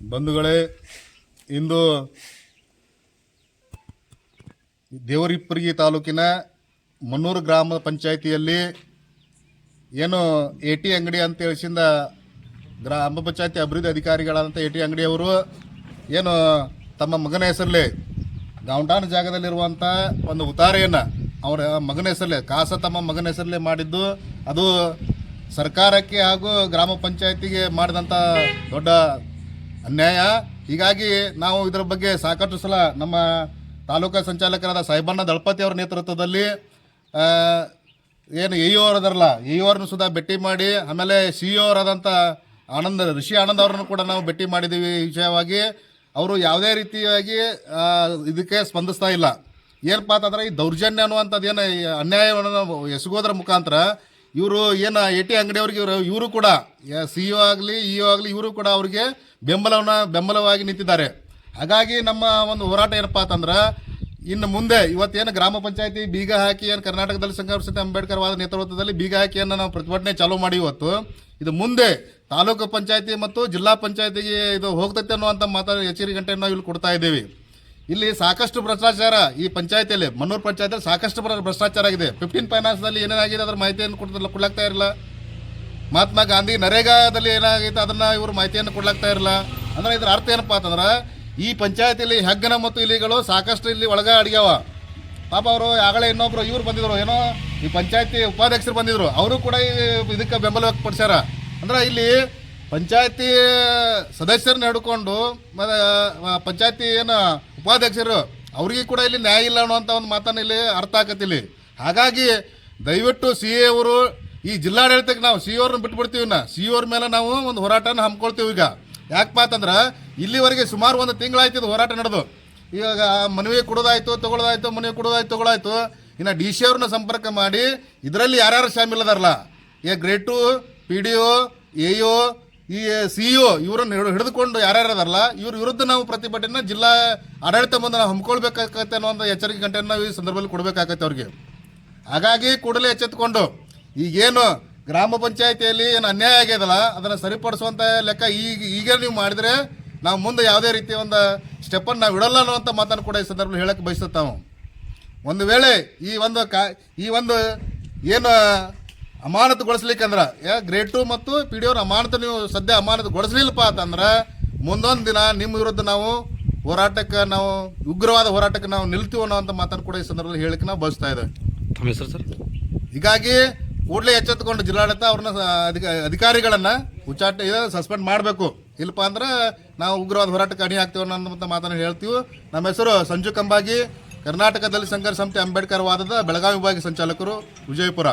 ಬಂಧುಗಳೇ, ಇಂದು ದೇವರಿಪ್ಪರಿಗೆ ತಾಲೂಕಿನ ಮನ್ನೂರು ಗ್ರಾಮ ಪಂಚಾಯಿತಿಯಲ್ಲಿ ಏನು ಎ ಟಿ ಅಂಗಡಿ ಅಂತ ಹೇಳಿಸಿಂದ ಗ್ರಾಮ ಪಂಚಾಯತಿ ಅಭಿವೃದ್ಧಿ ಅಧಿಕಾರಿಗಳಾದಂಥ ಎ ಟಿ ಅಂಗಡಿಯವರು ಏನು ತಮ್ಮ ಮಗನ ಹೆಸರಲ್ಲಿ ಗೌಂಡಾನ ಜಾಗದಲ್ಲಿರುವಂಥ ಒಂದು ಉತಾರೆಯನ್ನು ಅವರ ಮಗನ ಹೆಸರಲ್ಲೇ, ಕಾಸ ತಮ್ಮ ಮಗನ ಹೆಸರಲ್ಲೇ ಮಾಡಿದ್ದು, ಅದು ಸರ್ಕಾರಕ್ಕೆ ಹಾಗೂ ಗ್ರಾಮ ಪಂಚಾಯತಿಗೆ ಮಾಡಿದಂಥ ದೊಡ್ಡ ಅನ್ಯಾಯ. ಹೀಗಾಗಿ ನಾವು ಇದರ ಬಗ್ಗೆ ಸಾಕಷ್ಟು ಸಲ ನಮ್ಮ ತಾಲೂಕಾ ಸಂಚಾಲಕರಾದ ಸಾಹೇಬಣ್ಣ ದಳಪತಿ ಅವರ ನೇತೃತ್ವದಲ್ಲಿ ಏನು ಎ ಇ ಅದರಲ್ಲ, ಎ ಅವ್ರನ್ನ ಸುಧಾ ಭೇಟಿ ಮಾಡಿ, ಆಮೇಲೆ ಸಿ ಇ ಅವರಾದಂಥ ಆನಂದ್, ಋಷಿ ಆನಂದ್ ಅವರನ್ನು ಕೂಡ ನಾವು ಭೇಟಿ ಮಾಡಿದ್ದೀವಿ ವಿಷಯವಾಗಿ. ಅವರು ಯಾವುದೇ ರೀತಿಯಾಗಿ ಇದಕ್ಕೆ ಸ್ಪಂದಿಸ್ತಾ ಇಲ್ಲ. ಏನಪ್ಪ ಅಂತಂದ್ರೆ ಈ ದೌರ್ಜನ್ಯ ಅನ್ನುವಂಥದ್ದು ಏನು ಅನ್ಯಾಯವನ್ನು ಎಸಗೋದ್ರ ಮುಖಾಂತರ ಇವರು ಏನು ಎ ಟಿ ಅಂಗಡಿಯವ್ರಿಗೆ ಇವರು ಇವರು ಕೂಡ ಸಿ ಇ ಆಗಲಿ ಇ ಆಗಲಿ ಇವರು ಕೂಡ ಅವರಿಗೆ ಬೆಂಬಲವನ್ನು, ಬೆಂಬಲವಾಗಿ ನಿಂತಿದ್ದಾರೆ. ಹಾಗಾಗಿ ನಮ್ಮ ಒಂದು ಹೋರಾಟ ಏನಪ್ಪ ಅಂತಂದ್ರೆ, ಇನ್ನು ಮುಂದೆ ಇವತ್ತೇನು ಗ್ರಾಮ ಪಂಚಾಯತಿ ಬೀಗ ಹಾಕಿ ಏನು ಕರ್ನಾಟಕದಲ್ಲಿ ಸಂಘರ್ಷತೆ ಅಂಬೇಡ್ಕರ್ ವಾದ ನೇತೃತ್ವದಲ್ಲಿ ಬೀಗ ಹಾಕಿಯನ್ನು ನಾವು ಪ್ರತಿಭಟನೆ ಚಾಲೂ ಮಾಡಿ ಇವತ್ತು, ಇದು ಮುಂದೆ ತಾಲೂಕು ಪಂಚಾಯತಿ ಮತ್ತು ಜಿಲ್ಲಾ ಪಂಚಾಯತಿಗೆ ಇದು ಹೋಗ್ತೈತೆ ಅನ್ನುವಂಥ ಮಾತಾಡಿ ಎಚ್ಚರಿಕೆ ಗಂಟೆಯನ್ನು ನಾವು ಇಲ್ಲಿ ಕೊಡ್ತಾ ಇದ್ದೀವಿ. ಇಲ್ಲಿ ಸಾಕಷ್ಟು ಭ್ರಷ್ಟಾಚಾರ ಈ ಪಂಚಾಯತಿಯಲ್ಲಿ, ಮನ್ನೂರು ಪಂಚಾಯತಿಯಲ್ಲಿ ಸಾಕಷ್ಟು ಭ್ರ- ಭ್ರಷ್ಟಾಚಾರ ಆಗಿದೆ. ಫಿಫ್ಟೀನ್ ಫೈನಾನ್ಸ್ನಲ್ಲಿ ಏನೇನಾಗಿದೆ ಅದರ ಮಾಹಿತಿಯನ್ನು ಕೊಡ್ತಿಲ್ಲ ಕೊಡ್ಲಾಗ್ತಾ ಇರಲಿಲ್ಲ ಮಹಾತ್ಮ ಗಾಂಧಿ ನರೇಗಾದಲ್ಲಿ ಏನಾಗೈತೆ ಅದನ್ನ ಇವರು ಮಾಹಿತಿಯನ್ನು ಕೊಡ್ಲಾಗ್ತಾ ಇರಲಿಲ್ಲ ಅಂದ್ರೆ ಇದ್ರ ಅರ್ಥ ಏನಪ್ಪಾ ಅಂತಂದ್ರೆ, ಈ ಪಂಚಾಯತಿಯಲ್ಲಿ ಹೆಗ್ಗನ ಮತ್ತು ಇಲಿಗಳು ಸಾಕಷ್ಟು ಇಲ್ಲಿ ಒಳಗ ಅಡಿಗ್ಯಾವ. ಪಾಪ ಅವರು ಆಗಲೇ ಇನ್ನೊಬ್ರು ಇವ್ರು ಬಂದಿದ್ರು, ಏನೋ ಈ ಪಂಚಾಯತಿ ಉಪಾಧ್ಯಕ್ಷರು ಬಂದಿದ್ರು, ಅವರು ಕೂಡ ಇದಕ್ಕೆ ಬೆಂಬಲ ವ್ಯಕ್ತಪಡಿಸ್ಯಾರ. ಅಂದ್ರೆ ಇಲ್ಲಿ ಪಂಚಾಯತಿ ಸದಸ್ಯರನ್ನ ಹಿಡ್ಕೊಂಡು ಪಂಚಾಯತಿ ಏನು ಉಪಾಧ್ಯಕ್ಷರು, ಅವ್ರಿಗೆ ಕೂಡ ಇಲ್ಲಿ ನ್ಯಾಯ ಇಲ್ಲ ಅನ್ನುವಂಥ ಒಂದು ಮಾತನ್ನ ಇಲ್ಲಿ ಅರ್ಥ ಆಗತ್ತಿಲ್ಲಿ. ಹಾಗಾಗಿ ದಯವಿಟ್ಟು ಸಿ ಎ ಅವರು, ಈ ಜಿಲ್ಲಾಡಳಿತಕ್ಕೆ ನಾವು ಸಿ ಅವ್ರನ್ನ ಬಿಟ್ಬಿಡ್ತೀವಿ ನಾ ಸಿ ಅವ್ರ ಮೇಲೆ ನಾವು ಒಂದು ಹೋರಾಟನ ಹಮ್ಕೊಳ್ತೀವಿ ಈಗ. ಯಾಕಪ್ಪ ಅಂತಂದ್ರೆ, ಇಲ್ಲಿವರೆಗೆ ಸುಮಾರು ಒಂದು ತಿಂಗಳಾಯ್ತು ಹೋರಾಟ ನಡೆದು. ಇವಾಗ ಮನವಿ ಕೊಡೋದಾಯ್ತು ತಗೊಳ್ಳೋದಾಯ್ತು ಮನವಿ ಕೊಡೋದಾಯ್ತು ತಗೊಳ್ಳಾಯ್ತು ಇನ್ನು ಡಿ ಸಿ ಅವ್ರನ್ನ ಸಂಪರ್ಕ ಮಾಡಿ, ಇದರಲ್ಲಿ ಯಾರ್ಯಾರು ಶಾಮಿಲ್ ಅದಾರಲ್ಲ A grade two P D O, A O ಈ ಸಿಇಒ ಇ ಇವರನ್ನು ಹಿಡ್- ಹಿಡಿದುಕೊಂಡು ಯಾರ್ಯಾರು ಅದಾರಲ್ಲ ಇವ್ರ ವಿರುದ್ಧ ನಾವು ಪ್ರತಿಭಟನೆ ಜಿಲ್ಲಾ ಆಡಳಿತ ಮುಂದೆ ನಾವು ಹಮ್ಮಿಕೊಳ್ಬೇಕಾಗತ್ತೆ ಅನ್ನೋ ಎಚ್ಚರಿಕೆ ಗಂಟೆಯನ್ನು ನಾವು ಈ ಸಂದರ್ಭದಲ್ಲಿ ಕೊಡಬೇಕಾಗತ್ತೆ ಅವ್ರಿಗೆ. ಹಾಗಾಗಿ ಕೂಡಲೇ ಎಚ್ಚೆತ್ತುಕೊಂಡು, ಈಗೇನು ಗ್ರಾಮ ಪಂಚಾಯತಿಯಲ್ಲಿ ಏನು ಅನ್ಯಾಯ ಆಗ್ಯದಲ್ಲ, ಅದನ್ನು ಸರಿಪಡಿಸುವಂಥ ಲೆಕ್ಕ ಈಗ ಈಗ ನೀವು ಮಾಡಿದರೆ ನಾವು ಮುಂದೆ ಯಾವುದೇ ರೀತಿಯ ಒಂದು ಸ್ಟೆಪ್ಪನ್ನು ನಾವು ಇಡಲ್ಲ ಅನ್ನುವಂಥ ಮಾತನ್ನು ಕೂಡ ಈ ಸಂದರ್ಭದಲ್ಲಿ ಹೇಳಕ್ಕೆ ಬಯಸುತ್ತೆ ಒಂದು ವೇಳೆ ಈ ಒಂದು ಕಾ ಈ ಒಂದು ಏನು ಅಮಾನತುಗೊಳಿಸ್ಲಿಕ್ಕಂದ್ರೆ ಯಾ ಗ್ರೇಡ್ ಟು ಮತ್ತು ಪಿ ಡಿ ಅವ್ರ ಅಮಾನತು ನೀವು ಸದ್ಯ ಅಮಾನತುಗೊಳಿಸ್ಲಿಲ್ಲಪ್ಪ ಅಂತಂದ್ರೆ ಮುಂದೊಂದು ದಿನ ನಿಮ್ಮ ವಿರುದ್ಧ ನಾವು ಹೋರಾಟಕ್ಕೆ ನಾವು ಉಗ್ರವಾದ ಹೋರಾಟಕ್ಕೆ ನಾವು ನಿಲ್ತೀವಿ ಅಂತ ಮಾತನ್ನು ಕೂಡ ಈ ಸಂದರ್ಭದಲ್ಲಿ ಹೇಳಕ್ಕೆ ನಾವು ಬಯಸ್ತಾ ಇದ್ದೇವೆ. ಸರ್? ಹೀಗಾಗಿ ಕೂಡಲೇ ಎಚ್ಚೆತ್ತುಕೊಂಡು ಜಿಲ್ಲಾಡಳಿತ ಅವ್ರನ್ನ ಅಧಿಕಾರಿಗಳನ್ನ ಉಚ್ಚಾಟ ಇದು ಸಸ್ಪೆಂಡ್ ಮಾಡಬೇಕು. ಇಲ್ಲಪ್ಪ ಅಂದ್ರೆ ನಾವು ಉಗ್ರವಾದ ಹೋರಾಟಕ್ಕೆ ಅಣಿ ಆಗ್ತೀವಿ ಅನ್ನೋಂಥ ಮಾತನ್ನು ಹೇಳ್ತೀವಿ. ನಮ್ಮ ಹೆಸರು ಸಂಜು ಕಂಬಾಗಿ ಕರ್ನಾಟಕದಲ್ಲಿ ಸಂಘರ್ಷ ಸಮಿತಿ ಅಂಬೇಡ್ಕರ್ ವಾದದ ಬೆಳಗಾವಿ ವಿಭಾಗ ಸಂಚಾಲಕರು ವಿಜಯಪುರ.